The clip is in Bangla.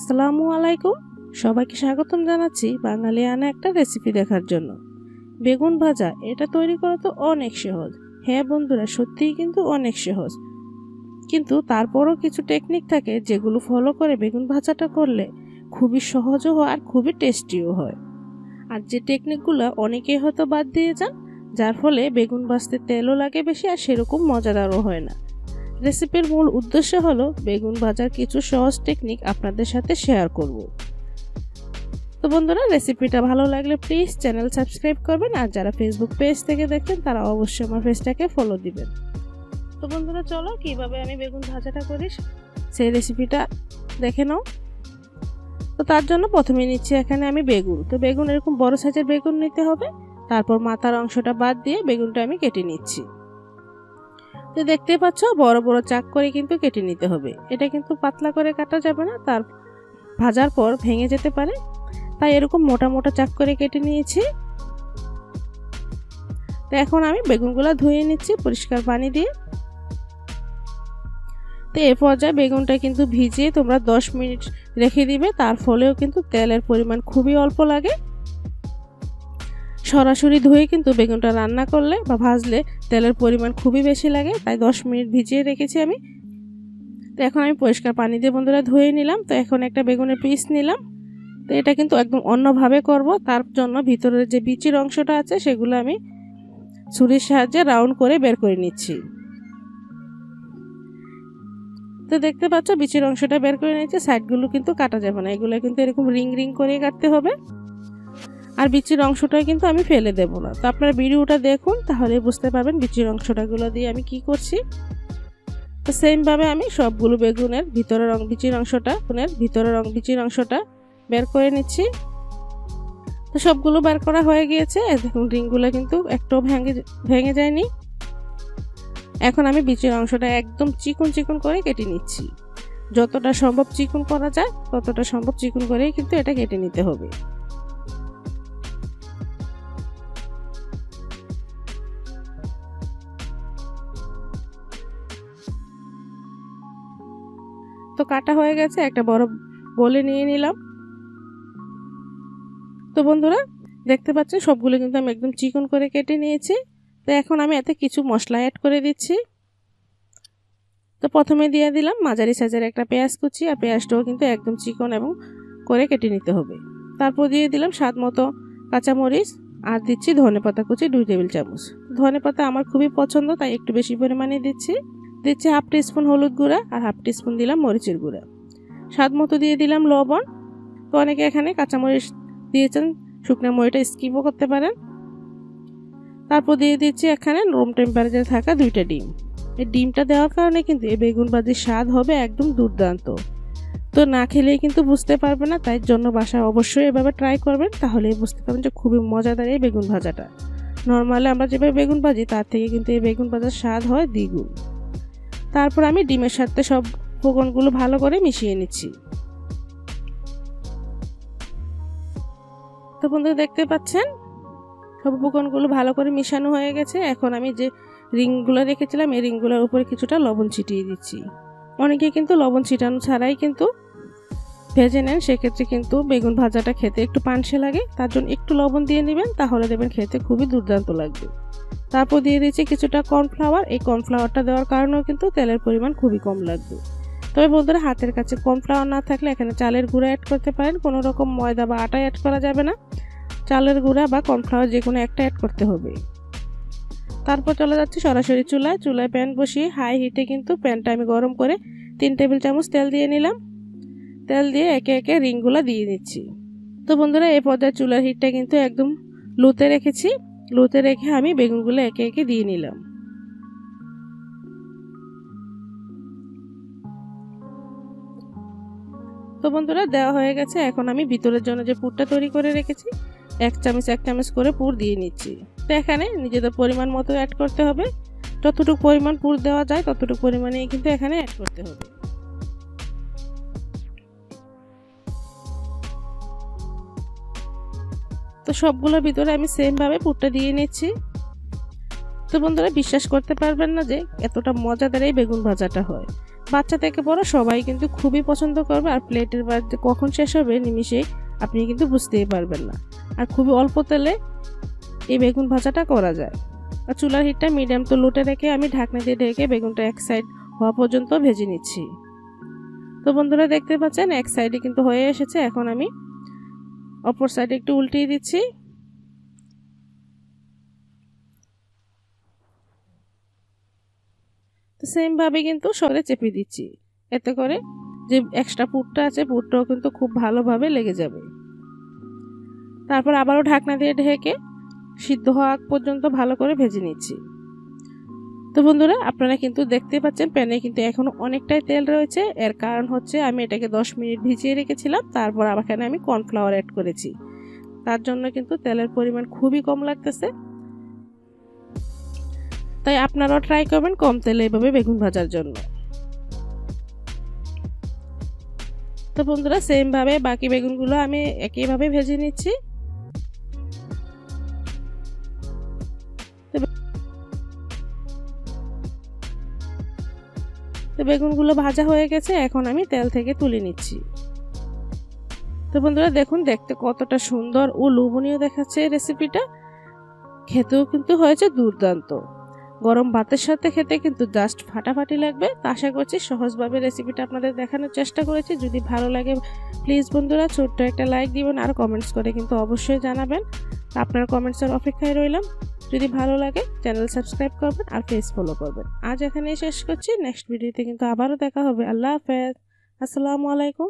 আসসালামু আলাইকুম। সবাইকে স্বাগতম জানাচ্ছি বাঙালি আনা একটা রেসিপি দেখার জন্য। বেগুন ভাজা, এটা তৈরি করা তো অনেক সহজ। হ্যাঁ বন্ধুরা, সত্যিই কিন্তু অনেক সহজ। কিন্তু তারপরও কিছু টেকনিক থাকে যেগুলো ফলো করে বেগুন ভাজাটা করলে খুবই সহজও হয় আর খুবই টেস্টিও হয়। আর যে টেকনিকগুলো অনেকেই হয়তো বাদ দিয়ে যান, যার ফলে বেগুন ভাজতে তেলও লাগে বেশি আর সেরকম মজাদারও হয় না। রেসিপির মূল উদ্দেশ্য হলো বেগুন ভাজার কিছু সহজ টেকনিক আপনাদের সাথে শেয়ার করব। তো বন্ধুরা, রেসিপিটা ভালো লাগলে প্লিজ চ্যানেল সাবস্ক্রাইব করবেন আর যারা ফেসবুক পেজ থেকে দেখেন, তারা অবশ্যই আমার পেজটাকে ফলো দিবেন। তো বন্ধুরা, চলো কীভাবে আমি বেগুন ভাজাটা করি সেই রেসিপিটা দেখে নাও। তো তার জন্য প্রথমে নিচ্ছি এখানে আমি বেগুন। তো বেগুন এরকম বড় সাইজের বেগুন নিতে হবে। তারপর মাথার অংশটা বাদ দিয়ে বেগুনটা আমি কেটে নিচ্ছি। তো দেখতে পাচ্ছ, বড় বড় চাক করে কিন্তু কেটে নিতে হবে। এটা কিন্তু পাতলা করে কাটা যাবে না, তার ভাজার পর ভেঙে যেতে পারে। তাই এরকম মোটা মোটা চাক করে কেটে নিয়েছি। তো এখন আমি বেগুনগুলো ধুয়ে নিচ্ছি পরিষ্কার পানি দিয়ে। তো এ পর্যায়ে বেগুনটা কিন্তু ভিজিয়ে তোমরা দশ মিনিট রেখে দিবে, তার ফলেও কিন্তু তেলের পরিমাণ খুবই অল্প লাগে। সরাসরি ধুয়ে কিন্তু বেগুনটা রান্না করলে বা ভাজলে তেলের পরিমাণ খুবই বেশি লাগে, তাই দশ মিনিট ভিজিয়ে রেখেছি আমি। তো এখন আমি পরিষ্কার পানি দিয়ে বন্ধুরা ধুয়ে নিলাম, তো এখন একটা বেগুনের পিস নিলাম। তো এটা কিন্তু একদম অন্যভাবে করব, তার জন্য ভিতরের যে বিচির অংশটা আছে সেগুলো আমি ছুরির সাহায্যে রাউন্ড করে বের করে নিচ্ছি। তো দেখতে পাচ্ছ বিচির অংশটা বের করে নিয়েছি, সাইডগুলো কিন্তু কাটা যাবে না, এগুলো কিন্তু এরকম রিং রিং করে কাটতে হবে। আর বিচির অংশটা কিন্তু আমি ফেলে দেব না। তো আপনারা ভিডিওটা দেখুন, তাহলে বুঝতে পারবেন বিচির অংশটাগুলো দিয়ে আমি কি করছি। তো সেমভাবে আমি সবগুলো বেগুনের ভিতরের বিচির অংশটা, বেগুনের ভিতরের বিচির অংশটা বের করে নিচ্ছি। তো সবগুলো বের করা হয়ে গিয়েছে। দেখুন, রিংগুলো কিন্তু একটাও ভেঙে ভেঙে যায়নি। এখন আমি বিচির অংশটা একদম চিকন চিকন করে কেটে নিচ্ছি। যতটা সম্ভব চিকন করা যায়, ততটা সম্ভব চিকন করেই কিন্তু এটা কেটে নিতে হবে। তো কাটা হয়ে গেছে, একটা বড় বলে নিয়ে নিলাম। তো বন্ধুরা, দেখতে পাচ্ছেন সবগুলো কিন্তু আমি একদম চিকন করে কেটে নিয়েছি। তো এখন আমি এতে কিছু মশলা অ্যাড করে দিচ্ছি। তো প্রথমে দিয়ে দিলাম মাঝারি সাইজের একটা পেঁয়াজ কুচি, আর পেঁয়াজটাও কিন্তু একদম চিকন এবং করে কেটে নিতে হবে। তারপর দিয়ে দিলাম স্বাদ মতো কাঁচামরিচ, আর দিচ্ছি ধনে পাতা কুচি দুই টেবিল চামচ। ধনে পাতা আমার খুবই পছন্দ, তাই একটু বেশি পরিমাণে দিচ্ছি। দিচ্ছি হাফ টিস্পুন হলুদ গুঁড়া আর হাফ টিস্পুন দিলাম মরিচের গুঁড়া। স্বাদ মতো দিয়ে দিলাম লবণ। তো অনেকে এখানে কাঁচামরিচ দিয়েছেন, শুকনো মরিটা স্কিপও করতে পারেন। তারপর দিয়ে দিচ্ছি এখানে রুম টেম্পারেচারে থাকা দুইটা ডিম। এই ডিমটা দেওয়ার কারণে কিন্তু এই বেগুন ভাজির স্বাদ হবে একদম দুর্দান্ত। তো না খেলেই কিন্তু বুঝতে পারবে না, তাই জন্য বাসায় অবশ্যই এভাবে ট্রাই করবেন তাহলে বুঝতে পারবেন যে খুবই মজাদার এই বেগুন ভাজাটা। নর্মালি আমরা যেভাবে বেগুন ভাজি, তার থেকে কিন্তু এই বেগুন ভাজার স্বাদ হয় দ্বিগুণ। তারপর আমি ডিমের সাথে সব উপকরণগুলো ভালো করে মিশিয়ে নিচ্ছি। তো বন্ধুরা দেখতে পাচ্ছেন? সব উপকরণগুলো ভালো করে মিশানো হয়ে গেছে। এখন আমি যে রিংগুলো রেখেছিলাম, এই রিংগুলোর উপরে কিছুটা লবণ ছিটিয়ে দিচ্ছি। অনেকে কিন্তু লবণ ছিটানো ছাড়াই কিন্তু ভেজে নেন, সেক্ষেত্রে কিন্তু বেগুন ভাজাটা খেতে একটু পানসে লাগে। তার জন্য একটু লবণ দিয়ে নেবেন, তাহলে দেবেন খেতে খুবই দুর্দান্ত লাগবে। তারপর দিয়ে দিচ্ছি কিছুটা কর্নফ্লাওয়ার। এই কর্নফ্লাওয়ারটা দেওয়ার কারণেও কিন্তু তেলের পরিমাণ খুবই কম লাগবে। তবে বন্ধুরা, হাতের কাছে কর্নফ্লাওয়ার না থাকলে এখানে চালের গুঁড়া অ্যাড করতে পারেন। কোনো রকম ময়দা বা আটা অ্যাড করা যাবে না। চালের গুঁড়া বা কর্নফ্লাওয়ার যে কোনো একটা অ্যাড করতে হবে। তারপর চলে যাচ্ছি সরাসরি চুলায়। চুলায় প্যান বসিয়ে হাই হিটে কিন্তু প্যানটা আমি গরম করে তিন টেবিল চামচ তেল দিয়ে নিলাম। তেল দিয়ে একে একে রিংগুলো দিয়ে দিচ্ছি। তো বন্ধুরা, এই পর্যায়ে চুলার হিটটা কিন্তু একদম লুতে রেখেছি। লুতে রেখে আমি বেগুনগুলো একে একে দিয়ে নিলাম। তো বন্ধুরা, দেওয়া হয়ে গেছে। এখন আমি ভিতরের জন্য যে পুরটা তৈরি করে রেখেছি, এক চামচ এক চামচ করে পুর দিয়ে নিচ্ছি। তো এখানে নিজেদের পরিমাণ মতো অ্যাড করতে হবে। যতটুকু পরিমাণ পুর দেওয়া যায়, ততটুকু পরিমাণেই কিন্তু এখানে অ্যাড করতে হবে। তো সবগুলোর ভিতরে আমি সেমভাবে পুরটা দিয়ে নিচ্ছি। তো বন্ধুরা, বিশ্বাস করতে পারবেন না যে এতটা মজাদার এই বেগুন ভাজাটা হয়। বাচ্চা থেকে বড় সবাই কিন্তু খুবই পছন্দ করবে আর প্লেটের বাড়িতে কখন শেষ হবে নিমিশেই আপনি কিন্তু বুঝতেই পারবেন না। আর খুবই অল্প তেলে এই বেগুন ভাজাটা করা যায়। আর চুলার হিটটা মিডিয়াম তো লোটে রেখে আমি ঢাকনা দিয়ে ঢেকে বেগুনটা এক সাইড হওয়া পর্যন্ত ভেজে নিচ্ছি। তো বন্ধুরা, দেখতে পাচ্ছেন এক সাইডে কিন্তু হয়ে এসেছে। এখন আমি অপর সাইডে একটু উল্টিয়ে দিচ্ছি। তো সেমভাবে কিন্তু সরে চেপে দিচ্ছি। এতে করে যে এক্সট্রা পুরটা আছে পুরটাও কিন্তু খুব ভালোভাবে লেগে যাবে। তারপর আবারও ঢাকনা দিয়ে ঢেকে সিদ্ধ হওয়া পর্যন্ত ভালো করে ভেজে নিচ্ছি। তো বন্ধুরা, আপনারা কিন্তু দেখতে পাচ্ছেন প্যানে কিন্তু এখনও অনেকটাই তেল রয়েছে। এর কারণ হচ্ছে আমি এটাকে 10 মিনিট ভিজিয়ে রেখেছিলাম, তারপর আবার এখানে আমি কর্নফ্লাওয়ার অ্যাড করেছি। তার জন্য কিন্তু তেলের পরিমাণ খুবই কম লাগতেছে। তাই আপনারাও ট্রাই করবেন কম তেলে এভাবে বেগুন ভাজার জন্য। তো বন্ধুরা সেমভাবে বাকি বেগুনগুলো আমি একইভাবে ভেজে নিচ্ছি। তো বেগুনগুলো ভাজা হয়ে গেছে, এখন আমি তেল থেকে তুলে নিচ্ছি। তো বন্ধুরা, দেখুন, দেখতে কতটা সুন্দর ও লোভনীয় দেখাচ্ছে এই রেসিপিটা খেতেও কিন্তু হয়েছে দুর্দান্ত। গরম ভাতের সাথে খেতে কিন্তু জাস্ট ফাটাফাটি লাগবে। তা আশা করছি সহজভাবে রেসিপিটা আপনাদের দেখানোর চেষ্টা করেছি। যদি ভালো লাগে প্লিজ বন্ধুরা, ছোট্ট একটা লাইক দিবেন। আর কমেন্টস করে কিন্তু অবশ্যই জানাবেন। আপনার কমেন্টসের অপেক্ষায় রইলাম। যদি ভালো লাগে চ্যানেল সাবস্ক্রাইব করবেন আর পেজ ফলো করবেন। আজ এখানেই শেষ করছি। নেক্সট ভিডিওতে কিন্তু আবারও দেখা হবে। আল্লাহ হাফেজ। আসসালামু আলাইকুম।